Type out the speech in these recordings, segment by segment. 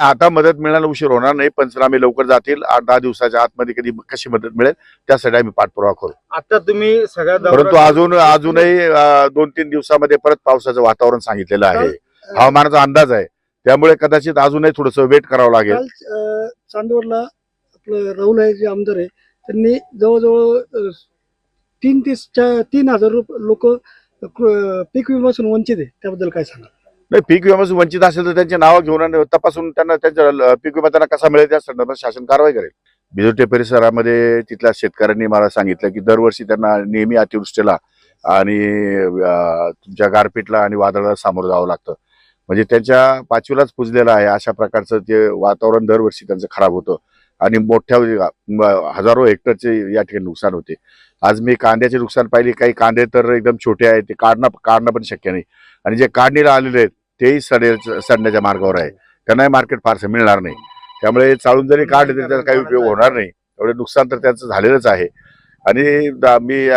आता मदत मिळायला उशीर होणार नाही पंचनामे लवकर जातील आठ दहा दिवसाच्या आतमध्ये कधी कशी मदत मिळेल त्यासाठी आम्ही पाठपुरावा करू. आता तुम्ही सगळ्या परंतु अजून अजूनही दोन तीन दिवसामध्ये परत पावसाचं वातावरण सांगितलेलं आहे. हवामानाचा अंदाज आहे. त्यामुळे कदाचित अजूनही थोडस वेट करावं लागेल. चांदवडला आपलं राहुल आहे जे आमदार आहे त्यांनी जवळजवळ तीन ते चा- तीन हजार लोक पीक विम्यापासून वंचित आहे. त्याबद्दल काय सांगा नाही पीक विम्यापासून वंचित असेल तर त्यांची नावं घेऊन आणि तपासून त्यांना त्यांच्या ल- पीक विमा त्यांना कसा मिळेल त्या संदर्भात शासन कारवाई करेल. बिजोटे परिसरामध्ये तिथल्या शेतकऱ्यांनी मला सांगितलं की दरवर्षी त्यांना नेहमी अतिवृष्टीला आणि तुमच्या गारपीटला आणि वादळाला सामोरं जावं लागतं. म्हणजे त्यांच्या पाचवीलाच पुजलेलं आहे अशा प्रकारचं ते वातावरण दरवर्षी त्यांचं खराब होतं. आणि मोठ्या हजारो हेक्टरचे या ठिकाणी नुकसान होते. आज मी कांद्याचे नुकसान पाहिले काही कांदे तर एकदम छोटे आहेत ते काढणं काढणं पण शक्य नाही. आणि जे काढणीला आलेले आहेत तेही सडे सडण्याच्या मार्गावर आहे. त्यांनाही मार्केट फारसं मिळणार नाही. त्यामुळे चालून जरी काढले तरी त्याचा काही उपयोग होणार नाही. एवढे नुकसान तर त्यांचं झालेलंच आहे. आणि दा- मी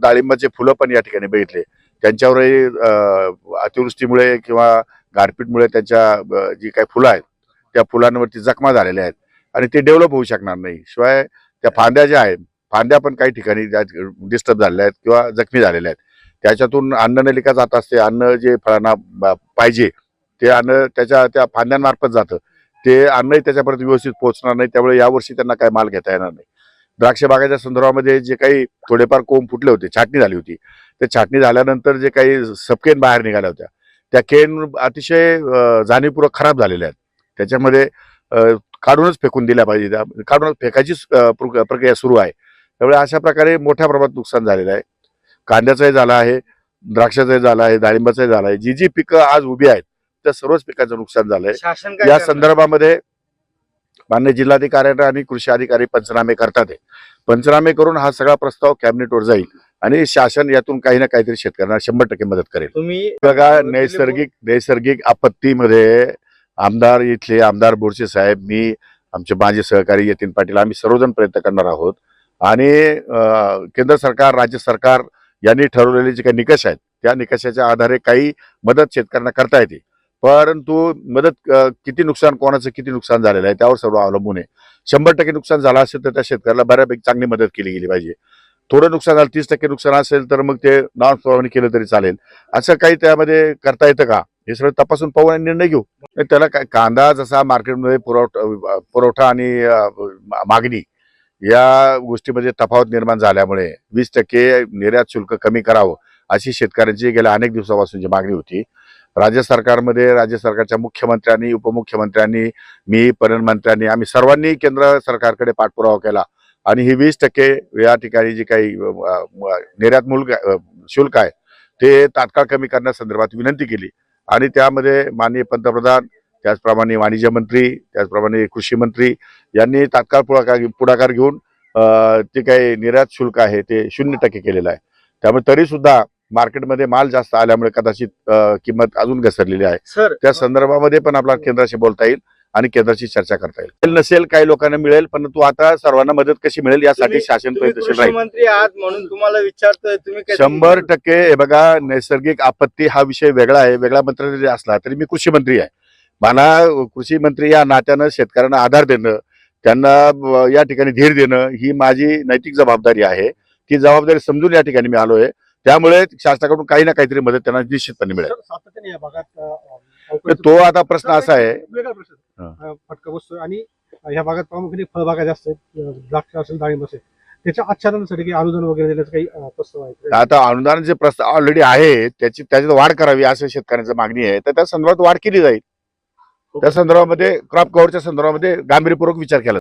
डाळिंबाचे फुलं पण या ठिकाणी बघितले. त्यांच्यावरही अतिवृष्टीमुळे किंवा गारपीटमुळे त्यांच्या जी काही फुलं आहेत त्या फुलांवरती जखमा झालेल्या आहेत. आणि ते डेव्हलप होऊ शकणार नाही. शिवाय त्या फांद्या ज्या आहेत फांद्या पण काही ठिकाणी डिस्टर्ब झालेल्या आहेत किंवा जखमी झालेल्या आहेत. त्याच्यातून अन्ननलिका जात असते. अन्न जे फळांना पाहिजे ते अन्न त्याच्या त्या फांद्यांमार्फत जातं. ते अन्नही त्याच्यापर्यंत व्यवस्थित पोहोचणार नाही. त्यामुळे यावर्षी त्यांना काय माल घेता येणार नाही. द्राक्ष बागाच्या संदर्भामध्ये जे काही थोडेफार कोंब फुटले होते छाटणी झाली होती. ते छाटणी झाल्यानंतर जे काही सबकेन बाहेर निघाल्या होत्या त्या केन अतिशय जाणीवपूर्वक खराब झालेल्या आहेत. त्याच्यामध्ये काढूनच फेकून दिल्या पाहिजे. त्या काढूनच फेकायचीच प्रक्रिया सुरू आहे. त्यामुळे अशा प्रकारे मोठ्या प्रमाणात नुकसान झालेलं आहे. कांद्याचंही झालं आहे द्राक्षाचंही झालं आहे डाळिंबाचंही झालं आहे. जी जी पिकं आज उभी आहेत त्या सर्वच पिकांचं नुकसान झालंय. या? संदर्भामध्ये मान्य जिल्हाधिकारी आणि कृषी अधिकारी पंचनामे करतात आहे. पंचनामे करून हा सगळा प्रस्ताव कॅबिनेटवर जाईल आणि शासन यातून काही ना काहीतरी शेतकऱ्यांना शंभर टक्के मदत करेल. तुम्ही बघा नैसर्गिक नैसर्गिक आपत्तीमध्ये आमदार इथले आमदार बोरसे साहेब मी आमचे माझे सहकारी यतीन पाटील आम्ही सर्वजण प्रयत्न करणार आहोत. आणि केंद्र सरकार राज्य सरकार यांनी ठरवलेले जे काही निकष आहेत त्या निकषाच्या आधारे काही मदत शेतकऱ्यांना करता येते. परंतु मदत किती नुकसान कोणाचं किती नुकसान झालेलं आहे त्यावर सर्व अवलंबून आहे. शंभर टक्के नुकसान झालं असेल तर त्या शेतकऱ्याला बऱ्यापैकी चांगली मदत केली गेली पाहिजे. थोडं नुकसान झालं तीस टक्के नुकसान असेल तर मग ते नॉन फवारणी केलं तरी चालेल. असं काही त्यामध्ये करता येतं का? हे सगळं तपासून पाहून आणि निर्णय घेऊ. त्याला काय कांदा जसा मार्केटमध्ये पुरवठा पुरवठा आणि मागणी या गोष्टीमध्ये तफावत निर्माण झाल्यामुळे वीस टक्के निर्यात शुल्क कमी करावं अशी शेतकऱ्यांची गेल्या अनेक दिवसापासूनची मागणी होती. राज्य सरकारमध्ये राज्य सरकारच्या मुख्यमंत्र्यांनी उपमुख्यमंत्र्यांनी मी मंत्र्यांनी आम्ही सर्वांनी केंद्र सरकारकडे पाठपुरावा केला. आणि ही वीस टक्के या ठिकाणी जी काही निर्यात मूल शुल्क आहे ते तात्काळ कमी करण्यासंदर्भात विनंती केली. आणि त्यामध्ये माननीय पंतप्रधान त्याचप्रमाणे वाणिज्य मंत्री त्याचप्रमाणे कृषी मंत्री यांनी तात्काळ पुढाकार पुढाकार घेऊन जे काही निर्यात शुल्क आहे ते शून्य टक्के केलेलं आहे. त्यामुळे तरी सुद्धा मार्केटमध्ये माल जास्त आल्यामुळे कदाचित किंमत अजून घसरलेली आहे. त्या संदर्भामध्ये पण आपला केंद्राशी बोलता येईल आणि केंद्राची चर्चा करता येईल. नसेल काही लोकांना मिळेल परंतु आता सर्वांना मदत कशी मिळेल यासाठी शासन मंत्री आहात म्हणून तुम्हाला विचारतोय तुम्ही शंभर टक्के हे बघा नैसर्गिक आपत्ती हा विषय वेगळा आहे वेगळा मंत्री जरी असला तरी मी कृषी मंत्री आहे. मला कृषी मंत्री या नात्यानं शेतकऱ्यांना आधार देणं त्यांना या ठिकाणी धीर देणं ही माझी नैतिक जबाबदारी आहे. ती जबाबदारी समजून या ठिकाणी मी आलोय. त्यामुळे शासनाकडून काही ना काहीतरी मदत त्यांना निश्चितपणे मिळेल. तो आता प्रश्न असा आहे. फटका आणि ह्या भागात प्रामुख्याने फळबागा जास्त द्राक्ष असेल डाळिंब असेल. त्याच्या आच्छादनासाठी काही अनुदान वगैरे देण्याचं काही प्रस्ताव आहे? आता अनुदानाचे प्रस्ताव ऑलरेडी आहे त्याची त्याच्यात वाढ करावी असं शेतकऱ्यांची मागणी आहे. तर त्या संदर्भात वाढ केली जाईल. त्या संदर्भामध्ये क्रॉप कव्हरच्या संदर्भामध्ये गांभीर्यपूर्वक विचार केला